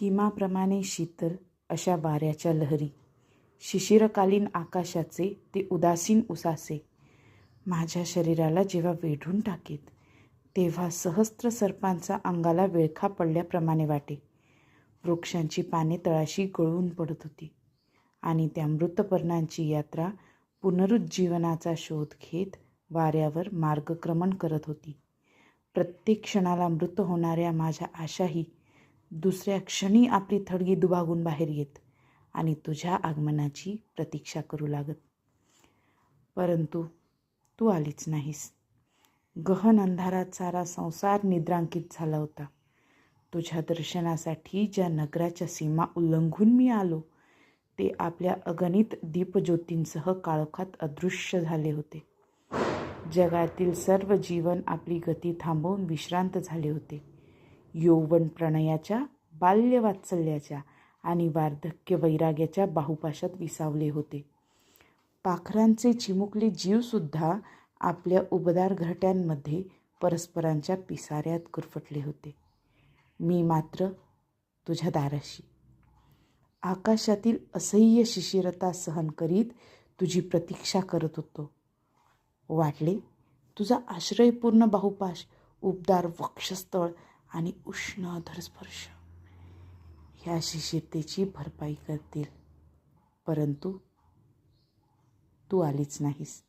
हिमाप्रमाणे शीतल अशा वाऱ्याच्या लहरी. शिशिरकालीन आकाशाचे ते उदासीन उसासे माझ्या शरीराला जेव्हा वेढून टाकेत तेव्हा सहस्त्र सर्पांचा अंगाला विळखा पडल्याप्रमाणे वाटे. वृक्षांची पाने तळाशी गळून पडत होती आणि त्या मृतपर्णांची यात्रा पुनरुज्जीवनाचा शोध घेत वाऱ्यावर मार्गक्रमण करत होती. प्रत्येक क्षणाला मृत होणाऱ्या माझ्या आशाही दुसऱ्या क्षणी आपली थडगी दुभागून बाहेर येत आणि तुझ्या आगमनाची प्रतीक्षा करू लागत. परंतु तू आलीच नाहीस. गहन अंधारात सारा संसार निद्रांकित झाला होता. तुझ्या दर्शनासाठी ज्या नगराच्या सीमा उल्लंघून मी आलो ते आपल्या अगणित दीपज्योतींसह काळोखात अदृश्य झाले होते. जगातील सर्व जीवन आपली गती थांबवून विश्रांत झाले होते. यौवन प्रणयाच्या बाल्यवात्सल्याच्या आणि वार्धक्य वैराग्याच्या बाहुपाशात विसावले होते. पाखरांचे चिमुकले जीवसुद्धा आपल्या उबदार घरट्यांमध्ये परस्परांच्या पिसाऱ्यात गुरफटले होते. मी मात्र तुझ्या दाराशी. आकाशातील असह्य शिशिरता सहन करीत तुझी प्रतीक्षा करत होतो. वाटले तुझा आश्रयपूर्ण बाहुपाश उबदार वक्षस्थळ आणि उष्ण अधरस्पर्श ह्या शिशिरतेची भरपाई करतील. परंतु तू आलीच नाहीस.